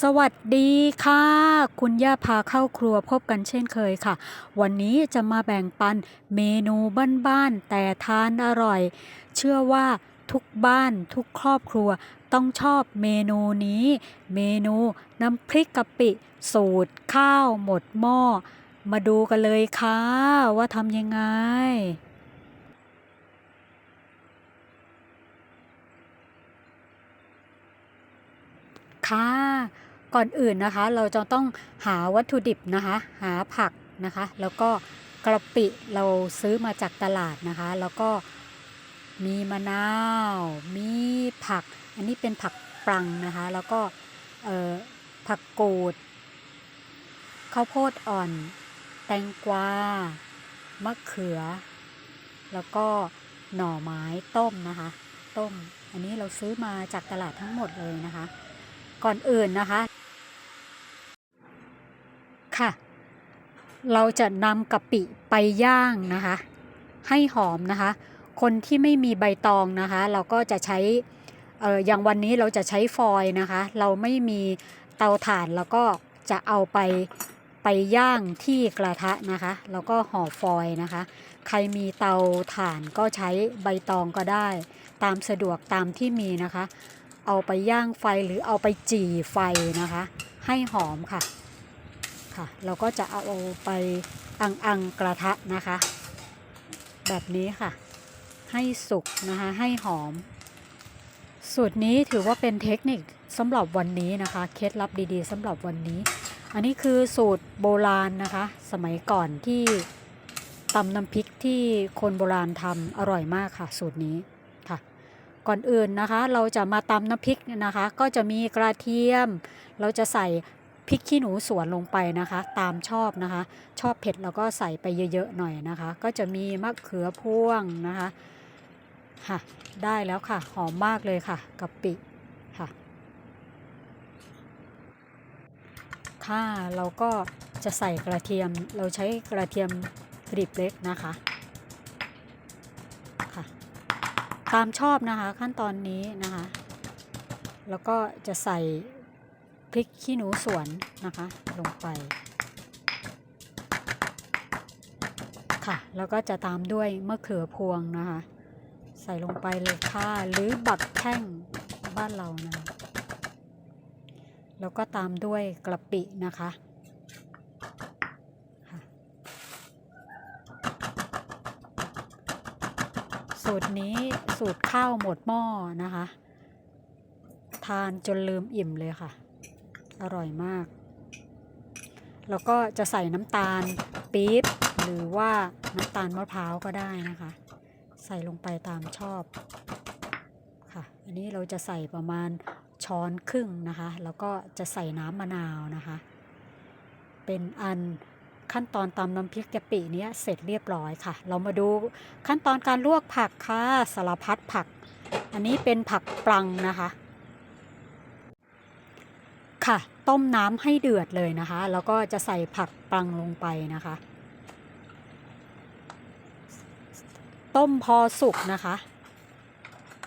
สวัสดีค่ะ คุณย่าพาเข้าครัวพบกันเช่นเคยค่ะ วันนี้จะมาแบ่งปันเมนูบ้านๆแต่ทานอร่อย เชื่อว่าทุกบ้านทุกครอบครัวต้องชอบเมนูนี้ เมนูน้ำพริกกะปิ สูตรข้าวหมดหม้อ มาดูกันเลยค่ะ ว่าทำยังไง ค่ะ ก่อนอื่นนะคะเราจะต้องหาวัตถุดิบนะคะ หาผักนะคะ แล้วก็กระปิเราซื้อมาจากตลาดนะคะ แล้วก็มีมะนาว มีผัก อันนี้เป็นผักปรังนะคะ แล้วก็ผักกูดข้าวโพดอ่อน แตงกวามะเขือ แล้วก็หน่อไม้ต้มนะคะ ต้ม อันนี้เราซื้อมาจากตลาดทั้งหมดเลยนะคะ ก่อนอื่นนะคะค่ะ เราจะนำกะปิไปย่างนะคะ ให้หอมนะคะ คนที่ไม่มีใบตองนะคะ เราก็จะใช้เอออย่างวันนี้เราจะใช้ฟอยล์นะคะ เราไม่มีเตาถ่านแล้วก็จะเอาไปไปย่างที่กระทะนะคะ แล้วก็ห่อฟอยล์นะคะ ใครมีเตาถ่านก็ใช้ใบตองก็ได้ ตามสะดวกตามที่มีนะคะ เอาไปย่างไฟหรือเอาไปจี่ไฟนะคะ ให้หอมค่ะค่ะ เราก็จะเอาไปอังอังกระทะนะคะ แบบนี้ค่ะ ให้สุกนะคะให้หอม สูตรนี้ถือว่าเป็นเทคนิคสำหรับวันนี้นะคะ เคล็ดลับดีๆสำหรับวันนี้ อันนี้คือสูตรโบราณนะคะ สมัยก่อนที่ตำน้ำพริกที่คนโบราณทำอร่อยมากค่ะ สูตรนี้ค่ะ ก่อนอื่นนะคะ เราจะมาตำน้ำพริกนะคะ ก็จะมีกระเทียม เราจะใส่พริกขี้หนูสวนลงไปนะคะ ตามชอบนะคะ ชอบเผ็ดเราก็ใส่ไปเยอะๆหน่อยนะคะ ก็จะมีมะเขือพวงนะคะค่ะได้แล้วค่ะ หอมมากเลยค่ะกะปิค่ะ ค่ะเราก็จะใส่กระเทียมเราใช้กระเทียมกรีบเล็กนะคะ ตามชอบนะคะขั้นตอนนี้นะคะ แล้วก็จะใส่พริกขี้หนูสวนนะคะ ลงไป ค่ะ แล้วก็จะตามด้วยมะเขือพวงนะคะ ใส่ลงไปเลยค่ะหรือบักแท่งบ้านเรานะะแล้วก็ตามด้วยกระปินะคะ สูตรนี้สูตรข้าวหมดหม้อนะคะ ทานจนลืมอิ่มเลยค่ะ อร่อยมาก แล้วก็จะใส่น้ำตาลปี๊บหรือว่าน้ำตาลมะพร้าวก็ได้นะคะ ใส่ลงไปตามชอบค่ะ อันนี้เราจะใส่ประมาณช้อนครึ่งนะคะ แล้วก็จะใส่น้ำมะนาวนะคะ เป็นอัน ขั้นตอนตำน้ำพริกกะปิเนี้ยเสร็จเรียบร้อยค่ะ เรามาดูขั้นตอนการลวกผักค่ะสารพัดผัก อันนี้เป็นผักปลังนะคะ ค่ะ ต้มน้ำให้เดือดเลยนะคะ แล้วก็จะใส่ผักปลังลงไปนะคะ ต้มพอสุกนะคะ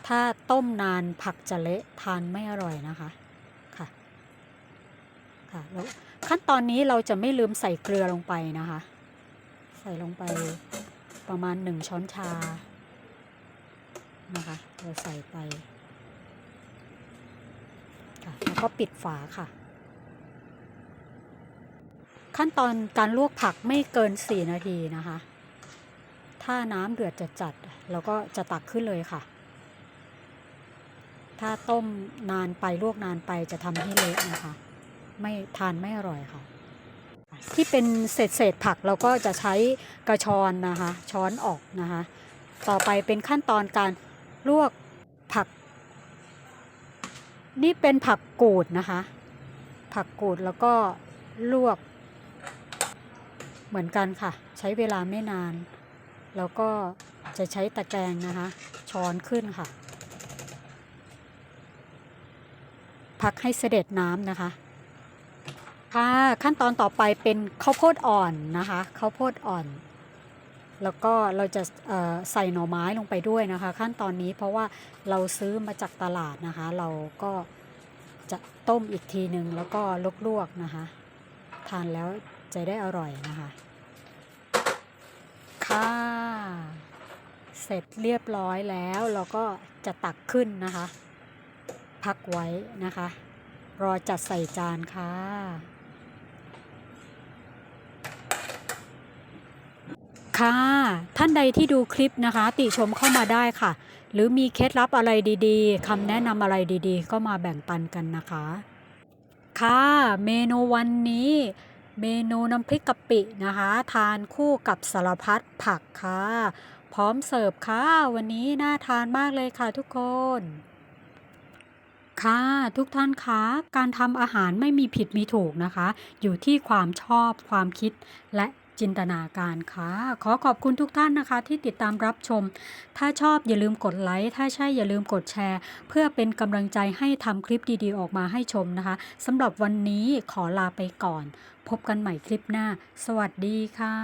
ถ้าต้มนานผักจะเละทานไม่อร่อยนะคะค่ะค่ะแล้ว ขั้นตอนนี้เราจะไม่ลืมใส่เกลือลงไปนะคะ ใส่ลงไปประมาณหนึ่งช้อนชานะคะเราใส่ไปค่ะแล้วก็ปิดฝาค่ะ ขั้นตอนการลวกผักไม่เกิน 4 นาทีนะคะ ถ้าน้ำเดือดจัดจัดเราก็จะตักขึ้นเลยค่ะ ถ้าต้มนานไปลวกนานไปจะทำให้เละนะคะ ไม่ทานไม่อร่อยค่ะ ที่เป็นเศษเศษผักเราก็จะใช้กระชอนนะคะ ช้อนออกนะคะ ต่อไปเป็นขั้นตอนการลวกผัก นี่เป็นผักกูดนะคะ ผักกูดแล้วก็ลวก เหมือนกันค่ะ ใช้เวลาไม่นาน แล้วก็จะใช้ตะแกรงนะคะ ช้อนขึ้นค่ะพักให้เสด็จน้ำนะคะ ค่ะ ขั้นตอนต่อไปเป็นข้าวโพดอ่อนนะคะข้าวโพดอ่อน แล้วก็เราจะใส่หน่อไม้ลงไปด้วยนะคะ ขั้นตอนนี้เพราะว่าเราซื้อมาจากตลาดนะคะ เราก็จะต้มอีกทีหนึ่งแล้วก็ลวกๆนะคะ ทานแล้วจะได้อร่อยนะคะ ค่ะ เสร็จเรียบร้อยแล้วเราก็จะตักขึ้นนะคะ พักไว้นะคะ รอจัดใส่จานค่ะ ค่ะ ท่านใดที่ดูคลิปนะคะ ติชมเข้ามาได้ค่ะ หรือมีเคล็ดลับอะไรดีๆคำแนะนำอะไรดีๆ ก็มาแบ่งปันกันนะคะ ค่ะ เมนูวันนี้ เมนูน้ำพริกกะปินะคะ ทานคู่กับสารพัดผักค่ะ พร้อมเสิร์ฟค่ะ วันนี้น่าทานมากเลยค่ะทุกคนค่ะทุกท่านคะการทำอาหารไม่มีผิดมีถูกนะคะ อยู่ที่ความชอบความคิดและ จินตนาการค่ะ ขอขอบคุณทุกท่านนะคะ ที่ติดตามรับชม ถ้าชอบอย่าลืมกดไลค์ถ้าใช่อย่าลืมกดแชร์ เพื่อเป็นกำลังใจให้ทำคลิปดีๆ ออกมาให้ชมนะคะสำหรับวันนี้ขอลาไปก่อน พบกันใหม่คลิปหน้า สวัสดีค่ะ